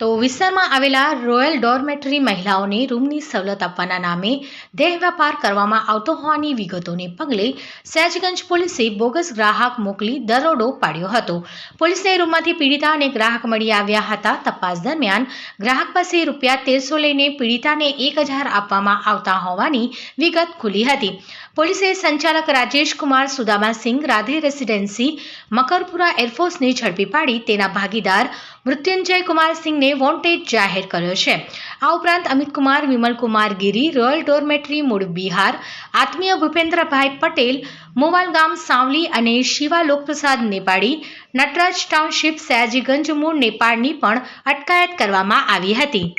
તો વિસ્તારમાં આવેલા રોયલ ડોરમેટરી મહિલાઓને રૂમની સવલત આપવાના નામે દેહ વેપાર કરવામાં આવતો હોવાની વિગતોને પગલે સહેજગંજ પોલીસે બોગસ ગ્રાહક મોકલી દરોડો પાડ્યો હતો. પોલીસને રૂમમાંથી પીડિતા અને ગ્રાહક મળી આવ્યા હતા. તપાસ દરમિયાન ગ્રાહક પાસે રૂપિયા તેરસો લઈને પીડિતાને એક હજાર આપવામાં આવતા હોવાની વિગત ખુલી હતી. પોલીસે સંચાલક રાજેશ કુમાર સુદામાસિંહ રાધે રેસિડેન્સી, મકરપુરા એરફોર્સને ઝડપી પાડી તેના ભાગીદાર મૃત્યુંજય કુમાર સિંહને વોન્ટેડ જાહેર કર્યો છે. આ ઉપરાંત અમિત કુમાર, વિમલ કુમાર ગીરી, રોયલ ડોરમેટરી, મૂળ બિહાર, આત્મીય ભૂપેન્દ્રભાઈ પટેલ, મોવાલ ગામ સાવલી અને શિવા લોકપ્રસાદ નેપાળી, નટરાજ ટાઉનશીપ, સયાજીગંજ મૂળ નેપાળની પણ અટકાયત કરવામાં આવી હતી.